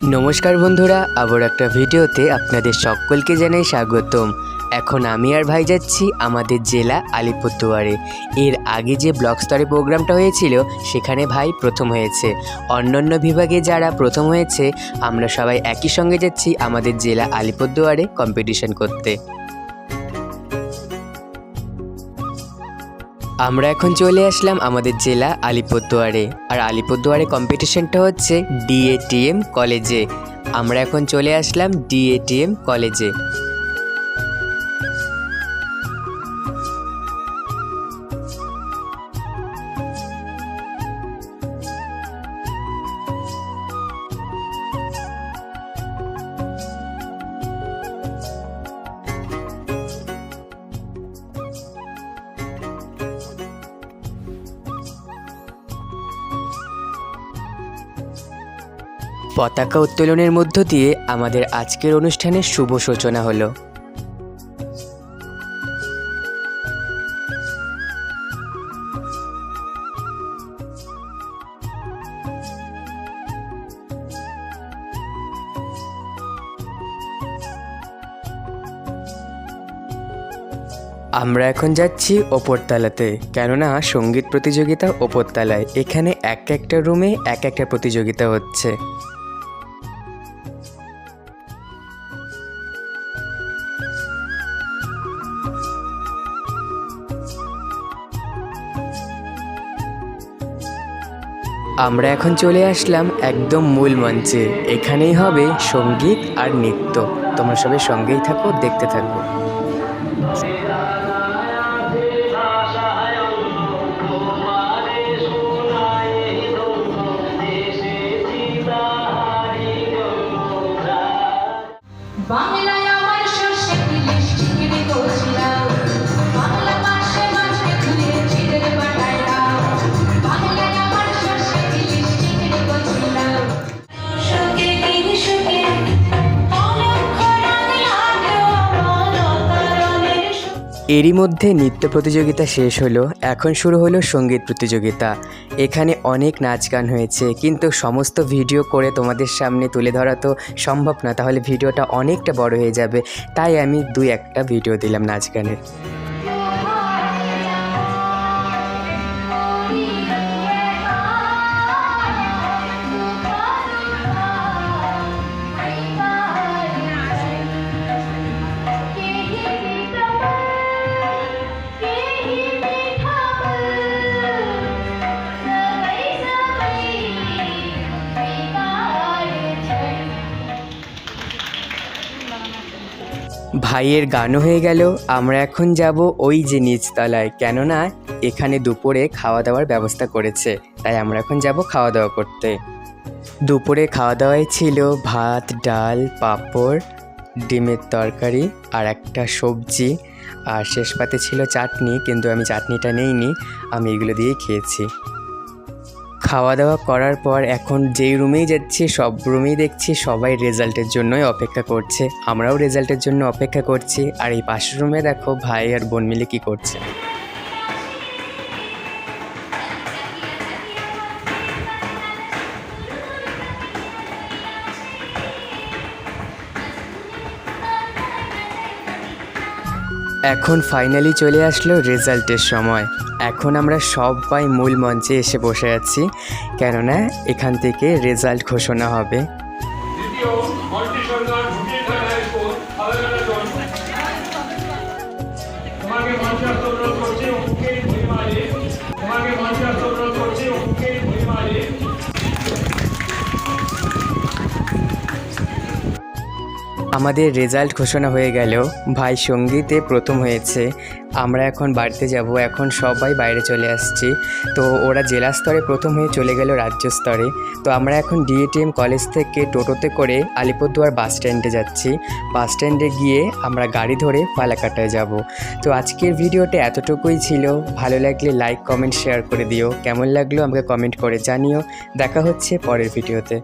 নমস্কার বন্ধুরা, আবার একটা ভিডিওতে আপনাদের সকলকে জানাই স্বাগতম। এখন আমি আর ভাই যাচ্ছি আমাদের জেলা আলিপুরদুয়ারে। এর আগে যে ব্লক স্তরে প্রোগ্রামটা হয়েছিল, সেখানে ভাই প্রথম হয়েছে। অন্যান্য বিভাগে যারা প্রথম হয়েছে, আমরা সবাই একই সঙ্গে যাচ্ছি আমাদের জেলা আলিপুরদুয়ারে কম্পিটিশন করতে। আমরা এখন চলে আসলাম আমাদের জেলা আলিপুরদুয়ারে। আর আলিপুরদুয়ারে কম্পিটিশনটা হচ্ছে ডিএটিএম কলেজে আমরা এখন চলে আসলাম ডিএটিএম কলেজে পতাকা উত্তোলনের মধ্য দিয়ে আমাদের আজকের অনুষ্ঠানের শুভ সূচনা হলো। আমরা এখন যাচ্ছি ওপরতলাতে, কেননা সংগীত প্রতিযোগিতা ওপরতলায়। এখানে এক একটা রুমে এক একটা প্রতিযোগিতা হচ্ছে। আমরা এখন চলে আসলাম একদম মূল মঞ্চে। এখানেই হবে সংগীত আর নৃত্য। তোমরা সবাই সঙ্গেই থাকো, দেখতে থাকো। এরই মধ্যে নৃত্য প্রতিযোগিতা শেষ হলো, এখন শুরু হলো সংগীত প্রতিযোগিতা। এখানে অনেক নাচ গান হয়েছে, কিন্তু সমস্ত ভিডিও করে তোমাদের সামনে তুলে ধরা তো সম্ভব না, তাহলে ভিডিওটা অনেকটা বড় হয়ে যাবে, তাই আমি দুই একটা ভিডিও দিলাম নাচ গানের। ভাইয়ের গানও হয়ে গেল, আমরা এখন যাব ওই যে নিচতলায়। কেননা এখানে দুপুরে খাওয়া দাওয়ার ব্যবস্থা করেছে, তাই আমরা এখন যাব খাওয়া দাওয়া করতে। দুপুরে খাওয়া দাওয়ায় ছিল ভাত, ডাল, পাঁপড়, ডিমের তরকারি আর একটা সবজি। আর শেষ পাতে ছিল চাটনি, কিন্তু আমি চাটনিটা নেইনি, আমি এগুলো দিয়েই খেয়েছি। খাওয়া দাওয়া করার পর এখন যেই রুমেই যাচ্ছি, সব রুমেই দেখছি সবাই রেজাল্টের জন্যই অপেক্ষা করছে। আমরাও রেজাল্টের জন্য অপেক্ষা করছি। আর এই পাশের রুমে দেখো ভাই আর বোন মিলে কি করছে। এখন ফাইনালি চলে আসলো রেজাল্টের সময়। এখন আমরা সবাই মূল মঞ্চে এসে বসে আছি, কেননা এখান থেকে রেজাল্ট ঘোষণা হবে। তোমাকে আমাদের রেজাল্ট ঘোষণা হয়ে গেল ভাই সঙ্গীতে প্রথম হয়েছে। আমরা এখন বাড়িতে যাব, এখন সবাই বাইরে চলে আসছি। তো ওরা জেলা স্তরে প্রথম হয়ে চলে গেল রাজ্য স্তরে। তো আমরা এখন ডিএটিএম কলেজ থেকে টোটোতে করে আলিপুরদুয়ার বাস স্ট্যান্ডে যাচ্ছি। বাস স্ট্যান্ডে গিয়ে আমরা গাড়ি ধরে ফালাকাটায় যাব। তো আজকের ভিডিওটা এতটুকুই ছিল। ভালো লাগলে লাইক, কমেন্ট, শেয়ার করে দিও। কেমন লাগল আমাকে কমেন্ট করে জানিও। দেখা হচ্ছে পরের ভিডিওতে।